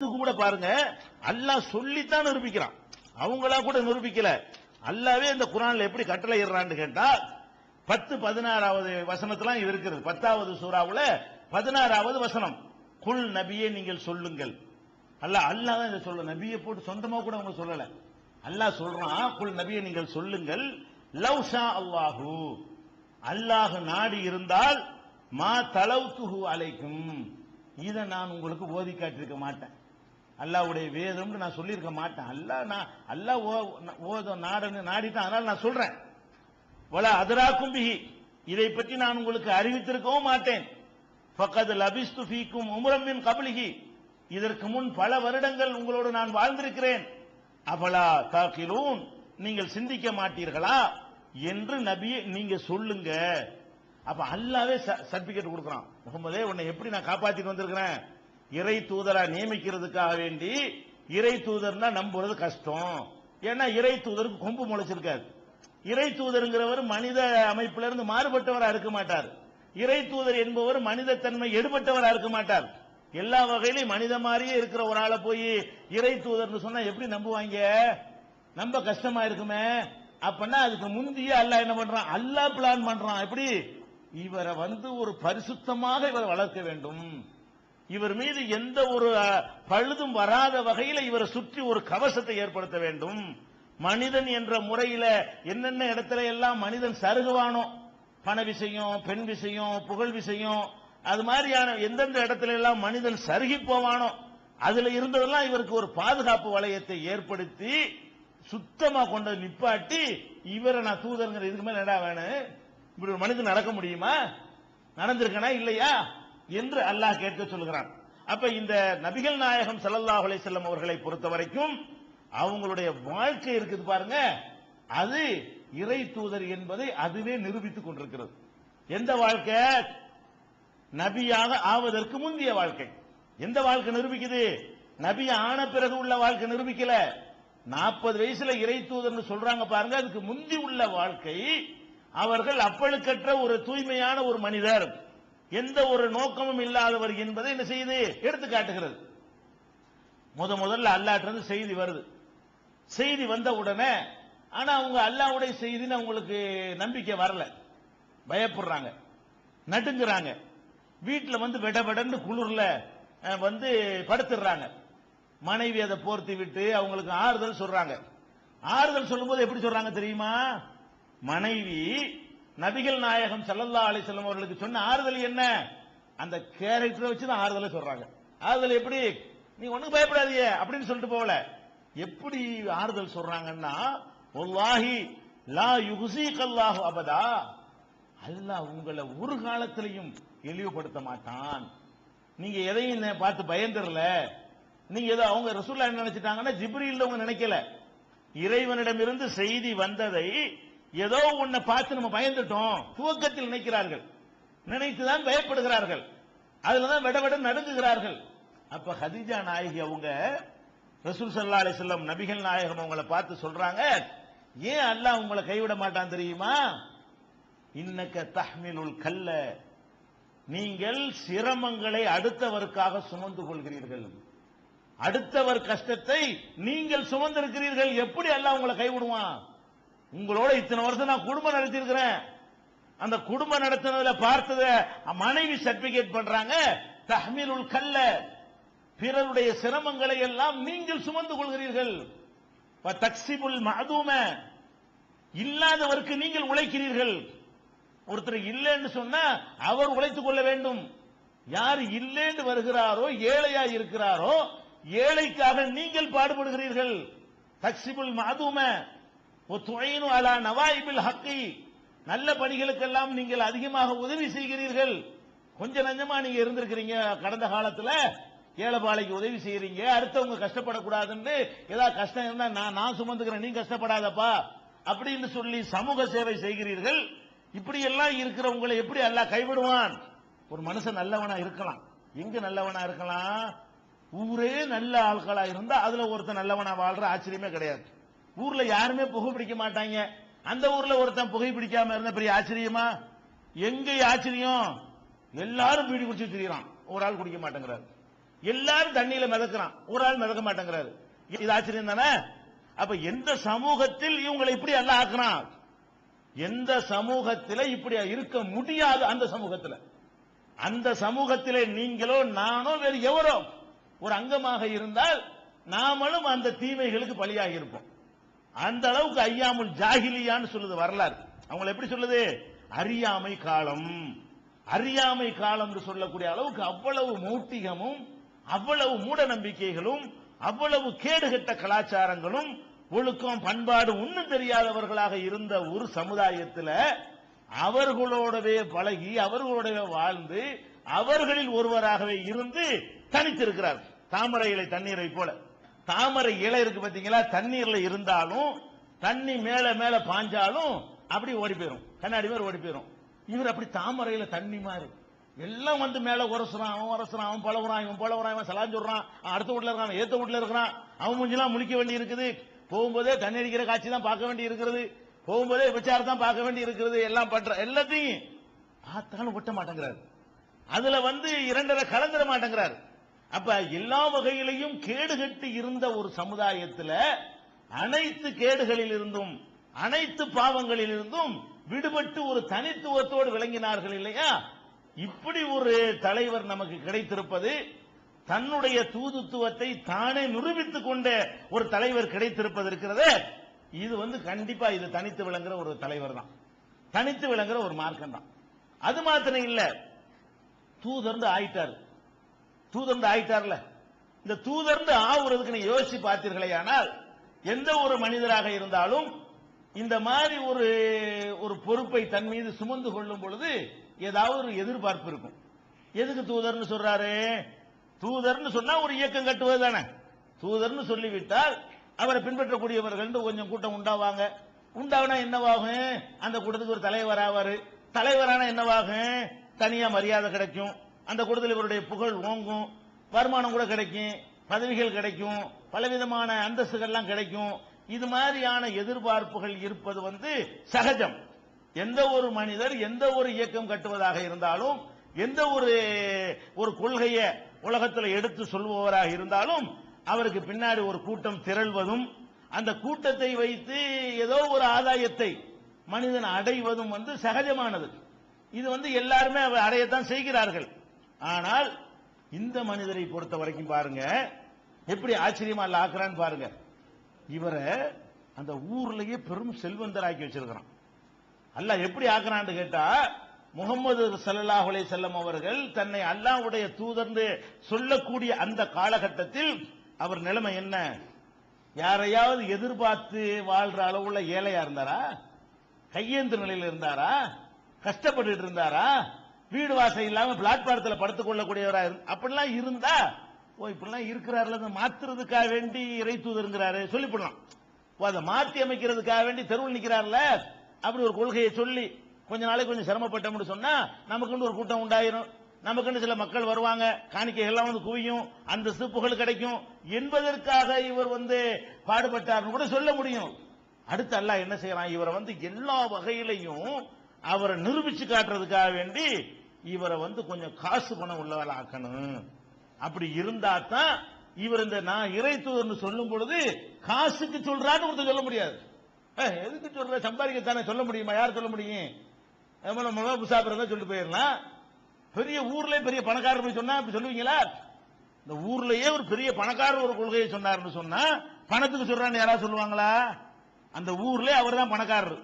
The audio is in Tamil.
கூட பாருங்க அல்லாஹ் சொல்லித்தான் நிரூபிக்கிறான். அவங்களா கூட நிரூபிக்கல. அல்லாவே இந்த குரான்ல எப்படி கட்டளை இடுறான்னு கேட்டா பத்து பதினாறாவது வசனத்தெல்லாம் இருக்கிறது பத்தாவது சூறாவுல பதினாறாவது வசனம். குல் நபியே நீங்கள் சொல்லுங்கள். அல்ல அல்லாஹ் தான் இதை சொல்ல நபியை போட்டு சொந்தமா கூட அவங்க சொல்லல. அல்லாஹ் சொல்றான் குல் நபியை நீங்கள் சொல்லுங்கள். லவ் ஷா அல்லாஹு. அல்லாஹ் நாடி இருந்தால் மா தலவுத்துஹு அலைக்கும். இதை நான் உங்களுக்கு ஓதி காட்டியிருக்க மாட்டேன். அல்லாஹ்வுடைய வேதம்னு நான் சொல்லியிருக்க மாட்டேன். அல்லாஹ் நான் அல்லாஹ் ஓ- ஓத நாடன்னு நாடித்தான் அதனால நான் சொல்றேன். வல அதராக்கும் பிஹி. இதை பற்றி நான் உங்களுக்கு அறிவித்திருக்கவும் மாட்டேன். ஃபக்கத் லபிஸ்து ஃபீக்கும் உம்ரம் கபலிகி இதற்கு முன் பல வருடங்கள் உங்களோடு நான் வாழ்ந்திருக்கிறேன். அவளா தாக்கிலூன். நீங்கள் சிந்திக்க மாட்டீர்களா? என்று நபியை நீங்க சொல்லுங்க. அப்ப அல்லாவே சர்டிபிகேட் கொடுக்கறான். முகமதே உன்னை எப்படி நான் காப்பாத்திட்டு வந்திருக்கிறேன்? இறை தூதரா நியமிக்கிறதுக்காக வேண்டி இறை தூதர்னா நம்புறது கஷ்டம். ஏன்னா இறை தூதருக்கு கொம்பு முளைச்சிருக்காது. இறை தூதருங்கிறவர் மனித அமைப்பிலிருந்து இருந்து மாறுபட்டவரா இருக்க மாட்டார். இறை தூதர் என்பவர் மனித தன்மை எடுபட்டவராக இருக்க மாட்டார். எல்லா வகையிலும் மனித மாதிரியே இருக்கிற ஒரு ஆளை போய் இறை தூதர்னு சொன்னா எப்படி நம்புவாங்க? நம்ப கஷ்டமா இருக்குமே. அப்பன்னா அதுக்கு முந்தைய அல்லாஹ் என்ன பண்றான்? அல்லாஹ் பிளான் பண்றான். எப்படி? இவரை வந்து ஒரு பரிசுத்தமாக இவரை வளர்க்க வேண்டும். இவர் மீது எந்த ஒரு பழுதும் வராத வகையில் இவரை சுற்றி ஒரு கவசத்தை ஏற்படுத்த வேண்டும். மனிதன் என்ற முறையில என்னென்ன இடத்துல எல்லாம் மனிதன் சருகுவானோ பண விஷயம் பெண் விஷயம் புகழ் விஷயம் அது மாதிரியான எந்தெந்த இடத்துல எல்லாம் மனிதன் சருகி போவானோ அதுல இருந்ததெல்லாம் இவருக்கு ஒரு பாதுகாப்பு வளையத்தை ஏற்படுத்தி சுத்தமா கொண்டு நிப்பாட்டி இவரை நான் தூதருங்கிற இதுக்கு மேல என்ன வேணும்? இப்படி ஒரு மனிதன் நடக்க முடியுமா? நடந்திருக்கனா இல்லையா? என்று அல்லாஹ் கேட்க சொல்கிறான் அப்ப இந்த நபிகள் நாயகம் சல்லல்லாஹ் அலைஹி அவர்களை பொறுத்த வரைக்கும் அவங்களுடைய வாழ்க்கை இருக்குது பாருங்க. அது இறை தூதர் என்பதை அதுவே நிரூபித்துக் கொண்டிருக்கிறது. எந்த வாழ்க்கை? நபியாக ஆவதற்கு முந்தைய வாழ்க்கை. எந்த வாழ்க்கை நிரூபிக்குது? நபி ஆன பிறகு உள்ள வாழ்க்கை நிரூபிக்கல. நாற்பது வயசுல இறை தூதர்னு சொல்றாங்க பாருங்க. அதுக்கு முந்தி உள்ள வாழ்க்கை அவர்கள் அப்பழுக்கற்ற ஒரு தூய்மையான ஒரு மனிதர். எந்த ஒரு நோக்கமும் இல்லாதவர் என்பதை என்ன செய்யுது எடுத்து காட்டுகிறது. முத முதல்ல அல்லாட்டிருந்து செய்தி வருது. செய்தி வந்த உடனே ஆனா அவங்க அல்லாவுடைய செய்தின்னு அவங்களுக்கு நம்பிக்கை வரல. பயப்படுறாங்க. நடுங்குறாங்க. வீட்டில் வந்து வெட குளிர்ல வந்து படுத்துடுறாங்க மனைவி அதை போர்த்தி விட்டு அவங்களுக்கு ஆறுதல் சொல்றாங்க. ஆறுதல் சொல்லும்போது எப்படி சொல்றாங்க தெரியுமா? மனைவி நபிகள் நாயகம் செல்லல்லா அலைஹி செல்லம் அவர்களுக்கு சொன்ன ஆறுதல் என்ன? அந்த கேரக்டரை வச்சு தான் ஆறுதலை சொல்றாங்க. ஆறுதல் எப்படி? நீ ஒன்றும் பயப்படாதீங்க அப்படின்னு சொல்லிட்டு போகல. எப்படி ஆறுதல் சொல்றாங்கன்னா ஒல்லாஹி லா யுஹ்ஸீகல்லாஹு அபதா. அல்லாஹ் உங்களை ஒரு காலத்திலையும் இழிவுபடுத்த மாட்டான். நீங்க எதையும் பார்த்து பயந்துடல நீங்க ஏதோ அவங்க ரசூல்லா என்ன நினைச்சிட்டாங்கன்னா ஜிப்ரியில் அவங்க நினைக்கல. இறைவனிடமிருந்து செய்தி வந்ததை ஏதோ உன்னை பார்த்து நம்ம பயந்துட்டோம் துவக்கத்தில் நினைக்கிறார்கள். நினைத்துதான் பயப்படுகிறார்கள். அதுலதான் விட விட நடுங்குகிறார்கள். அப்ப ஹதிஜா நாயகி அவங்க ரசூல் சல்லா அலிஸ்லாம் நபிகள் நாயகம் அவங்கள பார்த்து சொல்றாங்க ஏன் அல்லாஹ் உங்களை கைவிட மாட்டான் தெரியுமா? இன்னக்க தஹ்மிலுல் கல்ல நீங்கள் சிரமங்களை அடுத்தவருக்காக சுமந்து கொள்கிறீர்கள். அடுத்தவர் கஷ்டத்தை நீங்கள் சுமந்திருக்கிறீர்கள். எப்படி அல்லாஹ் உங்களை கைவிடுவான்? உங்களோட இத்தனை வருஷம் நான் குடும்பம் நடத்தியிருக்கிறேன். அந்த குடும்பம் நடத்தினதுல பார்த்தத மனைவி சர்டிபிகேட் பண்றாங்க தஹ்மீலுல் கல்ல. பிறருடைய சிரமங்களை எல்லாம் நீங்கள் சுமந்து கொள்கிறீர்கள். தக்சிபுல் மதும இல்லாதவருக்கு நீங்கள் உழைக்கிறீர்கள். ஒருத்தர் இல்லைன்னு சொன்னா அவர் உழைத்துக் கொள்ள வேண்டும். யார் இல்லைன்னு வருகிறாரோ ஏழையா இருக்கிறாரோ ஏழைக்காக நீங்கள் பாடுபடுகிறீர்கள். தக்சிபுல் மாதும அலா நவாயிபில் ஹக்கி நல்ல பணிகளுக்கெல்லாம் நீங்கள் அதிகமாக உதவி செய்கிறீர்கள். கொஞ்சம் நஞ்சமா நீங்க இருந்திருக்கிறீங்க கடந்த காலத்துல. ஏழைப்பாளைக்கு உதவி செய்யறீங்க அடுத்தவங்க கஷ்டப்படக்கூடாதுன்னு ஏதாவது கஷ்டம் இருந்தா நான் நான் சுமந்துக்கிறேன் நீ கஷ்டப்படாதப்பா அப்படின்னு சொல்லி சமூக சேவை செய்கிறீர்கள். இப்படி எல்லாம் இருக்கிறவங்களை எப்படி அல்ல கைவிடுவான்? ஒரு மனுஷன் நல்லவனா இருக்கலாம். எங்க நல்லவனா இருக்கலாம்? ஊரே நல்ல ஆட்களா இருந்தா அதுல ஒருத்தன் நல்லவனா வாழ்ற ஆச்சரியமே கிடையாது. ஊர்ல யாருமே புகை பிடிக்க மாட்டாங்க. அந்த ஊர்ல ஒருத்தன் புகை பிடிக்காம இருந்த பெரிய ஆச்சரியமா? எங்க ஆச்சரியம்? எல்லாரும் பீடி குடிச்சு திரியறான். ஒரு ஆள் குடிக்க மாட்டேங்கிறாரு. எல்லாரும் தண்ணியில மிதக்கிறான். ஒரு ஆள் மிதக்க மாட்டேங்கிறாரு. இது ஆச்சரியம் தானே? அப்ப எந்த சமூகத்தில் இவங்களை இப்படி அல்ல ஆக்குறான்? எந்த சமூகத்தில் இப்படி இருக்க முடியாது அந்த சமூகத்தில்? அந்த சமூகத்திலே நீங்களோ நானோ வேறு எவரோ ஒரு அங்கமாக இருந்தால் நாமளும் அந்த தீமைகளுக்கு பலியாகி இருப்போம் அந்த அளவுக்கு ஐயாமுல் ஜாகிலியான்னு சொல்லுது வரலாறு. அவங்களை எப்படி சொல்லுது? அறியாமை காலம். அறியாமை காலம் என்று சொல்லக்கூடிய அளவுக்கு அவ்வளவு மௌட்டிகமும் அவ்வளவு மூட நம்பிக்கைகளும் அவ்வளவு கேடுகட்ட கலாச்சாரங்களும் ஒழுக்கம் பண்பாடு ஒன்றும் தெரியாதவர்களாக இருந்த ஒரு சமுதாயத்தில் அவர்களோடவே பழகி அவர்களோடவே வாழ்ந்து அவர்களில் ஒருவராகவே இருந்து தனித்திருக்கிறார். தாமரை இலை தண்ணீரை போல. தாமரை இலை இருக்கு பாத்தீங்களா? தண்ணீர்ல இருந்தாலும் தண்ணி மேல மேல பாஞ்சாலும் அப்படி ஓடி போயிரும். கண்ணாடி மாதிரி ஓடி போயிரும். இவர் அப்படி தாமரையில தண்ணி மாதிரி. எல்லாம் வந்து மேல உரசுறான் அவன் உரசுறான் அவன் பழகுறான் இவன் பழகுறான் இவன் சலான் சொல்றான் அடுத்த வீட்டுல இருக்கான் ஏத்த வீட்டுல இருக்கிறான். அவன் முஞ்சிலாம் முழிக்க வேண்டி இருக்குது போகும்போதே தண்ணி அடிக்கிற காட்சி தான் பார்க்க வேண்டி இருக்கிறது போகும்போதே விசாரம் தான் பார்க்க வேண்டி இருக்கிறது எல்லாம் பண்ற எல்லாத்தையும் பார்த்தாலும் ஒட்ட மாட்டேங்கிறாரு. அதுல வந்து இரண்டரை கலந்துட மாட்டேங்கிறாரு. அப்ப எல்லா வகையிலையும் கேடுகட்டு இருந்த ஒரு சமுதாயத்தில் அனைத்து கேடுகளில் இருந்தும் அனைத்து பாவங்களில் இருந்தும் விடுபட்டு ஒரு தனித்துவத்தோடு விளங்கினார்கள் இல்லையா? இப்படி ஒரு தலைவர் நமக்கு கிடைத்திருப்பது தன்னுடைய தூதுத்துவத்தை தானே நிரூபித்துக் கொண்ட ஒரு தலைவர் கிடைத்திருப்பது இருக்கிறது. இது வந்து கண்டிப்பா இது தனித்து விளங்குற ஒரு தலைவர் தான். தனித்து விளங்குற ஒரு மார்க்கம் தான் அது மாத்திரம் இல்ல தூதர்ந்து ஆயிட்டாரு. தூதர்ந்து ஆயிட்டார்ல. இந்த தூதர்ந்து ஆவுறதுக்கு நீங்க யோசிச்சு பார்த்தீர்களே ஆனால் எந்த ஒரு மனிதராக இருந்தாலும் இந்த மாதிரி ஒரு ஒரு பொறுப்பை தன் மீது சுமந்து கொள்ளும் பொழுது ஏதாவது ஒரு எதிர்பார்ப்பு இருக்கும். எதுக்கு தூதர்னு சொல்றாரு? தூதர்னு சொன்னா ஒரு இயக்கம் கட்டுவது தானே. தூதர்னு சொல்லிவிட்டால் அவரை பின்பற்றக்கூடியவர்கள் கொஞ்சம் கூட்டம் உண்டாவாங்க. உண்டாவனா என்னவாகும்? அந்த கூட்டத்துக்கு ஒரு தலைவர் ஆவாரு. தலைவரான என்னவாகும்? தனியா மரியாதை கிடைக்கும். அந்த கூட்டத்தில் இவருடைய புகழ் ஓங்கும் வருமானம் கூட கிடைக்கும் பதவிகள் கிடைக்கும் பலவிதமான அந்தஸ்துகள்லாம் கிடைக்கும். இது மாதிரியான எதிர்பார்ப்புகள் இருப்பது வந்து சகஜம். எந்த ஒரு மனிதர் எந்த ஒரு இயக்கம் கட்டுவதாக இருந்தாலும் எந்த ஒரு ஒரு கொள்கையை உலகத்தில் எடுத்து சொல்பவராக இருந்தாலும் அவருக்கு பின்னாடி ஒரு கூட்டம் திரள்வதும் அந்த கூட்டத்தை வைத்து ஏதோ ஒரு ஆதாயத்தை மனிதன் அடைவதும் வந்து சகஜமானது. இது வந்து எல்லாருமே அவர் அடையத்தான் செய்கிறார்கள். ஆனால் இந்த மனிதரை பொறுத்த வரைக்கும் பாருங்க எப்படி ஆச்சரியமா இல்ல ஆக்குறான்னு பாருங்க. இவரை அந்த ஊர்லயே பெரும் செல்வந்தராக்கி வச்சிருக்கிறான். அல்ல எப்படி ஆக்குறான்னு கேட்டா முகமது சல்லாஹ் அலே செல்லம் அவர்கள் தன்னை அல்லாவுடைய தூதர்ந்து சொல்லக்கூடிய அந்த காலகட்டத்தில் அவர் நிலைமை என்ன? யாரையாவது எதிர்பார்த்து வாழ்ற அளவுள்ள ஏழையா இருந்தாரா? கையேந்து நிலையில் இருந்தாரா? கஷ்டப்பட்டு இருந்தாரா? வீடு வாசல் இல்லாம பிளாட்பாரத்தில் படுத்துக் கொள்ளக்கூடியவரா இரு- அப்படிலாம் இருந்தா ஓ இப்படிலாம் இருக்கிறாருல அதை மாத்துறதுக்காக வேண்டி இறை தூதருங்கிறாரு சொல்லிவிடலாம் ஓ அதை மாற்றி அமைக்கிறதுக்காக வேண்டி தெருவில் நிற்கிறார்ல அப்படி ஒரு கொள்கையை சொல்லி கொஞ்ச நாளைக்கு கொஞ்சம் சிரமப்பட்டோம்னு சொன்னா நமக்குன்னு ஒரு கூட்டம் உண்டாயிரும். நமக்குன்னு சில மக்கள் வருவாங்க காணிக்கைகள்லாம் வந்து குவியும் அந்த சிப்புகள் கிடைக்கும். என்பதற்காக இவர் வந்து பாடுபட்டார்னு கூட சொல்ல முடியும். அடுத்து அல்லாஹ் என்ன செய்யறான்? இவரை வந்து எல்லா வகையிலையும் அவரை நிரூபிச்சு காட்டுறதுக்காக வேண்டி இவரை வந்து கொஞ்சம் காசு பணம் உள்ளவரை ஆக்கணும் அப்படி இருந்தா தான் இவர் இந்த நான் இறை தூதர்னு சொல்லும் பொழுது காசுக்கு சொல்றான்னு ஒருத்தர் சொல்ல முடியாது. எதுக்கு சொல்ற? சம்பாதிக்கத்தானே சொல்ல முடியுமா? யார் சொல்ல முடியும்? நம்ம முகப்பு சாப்பிட்றதா சொல்லிட்டு போயிடலாம். பெரிய ஊர்ல பெரிய பணக்காரர் போய் சொன்னா அப்படி சொல்லுவீங்களா? இந்த ஊர்லயே ஒரு பெரிய பணக்காரர் ஒரு கொள்கையை சொன்னார்னு சொன்னா பணத்துக்கு சொல்றான்னு யாராவது சொல்லுவாங்களா? அந்த ஊர்ல அவர் தான் பணக்காரர்.